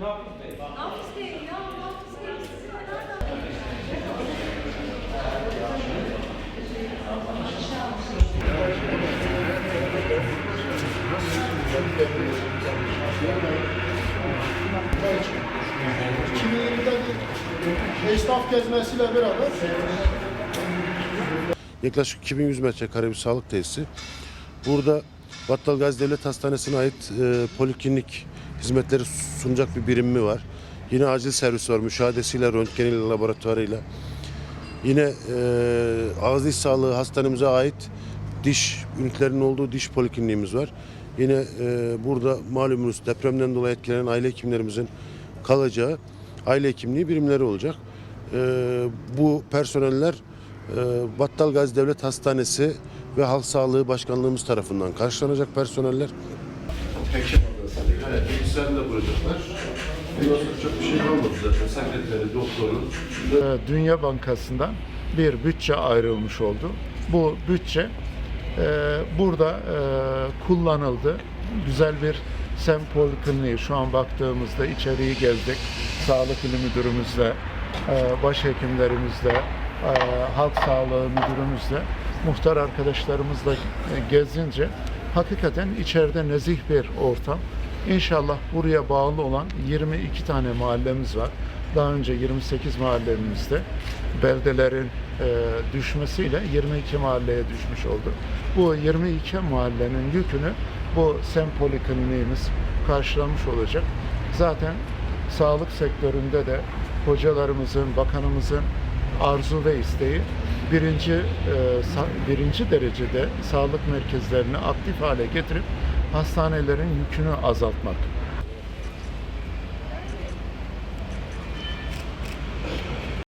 Nafiz Bey. Esnaf gezmesiyle beraber Yaklaşık 2100 metrekare bir sağlık tesisi. Burada Battal Gazi Devlet Hastanesi'ne ait e, poliklinik hizmetleri sunacak bir birimi var. Yine acil servis var, müşahedesiyle, röntgeniyle, laboratuvarıyla. Yine e, ağız diş sağlığı hastanemize ait diş ünitlerinin olduğu diş polikliniğimiz var. Yine e, burada malumunuz depremden dolayı etkilenen aile hekimlerimizin kalacağı aile hekimliği birimleri olacak. E, bu personeller e, Battal Devlet Hastanesi ve Halk Sağlığı Başkanlığımız tarafından karşılanacak personeller. Hekim odası. Evet, bilgisayarını da kuracaklar. Çok bir şey kalmadı zaten. Sekreteri, doktoru. e, Dünya Bankası'ndan bir bütçe ayrılmış oldu. Bu bütçe e, burada e, kullanıldı. Güzel bir sem polikliniği şu an baktığımızda içeriği gezdik. Sağlık ili müdürümüzle, e, başhekimlerimizle, e, halk sağlığı müdürümüzle, muhtar arkadaşlarımızla e, gezince hakikaten içeride nezih bir ortam. İnşallah buraya bağlı olan 22 tane mahallemiz var. Daha önce 28 mahallemizde beldelerin e, düşmesiyle 22 mahalleye düşmüş oldu. Bu 22 mahallenin yükünü bu sem karşılamış olacak. Zaten sağlık sektöründe de hocalarımızın, bakanımızın arzu ve isteği birinci e, birinci derecede sağlık merkezlerini aktif hale getirip hastanelerin yükünü azaltmak.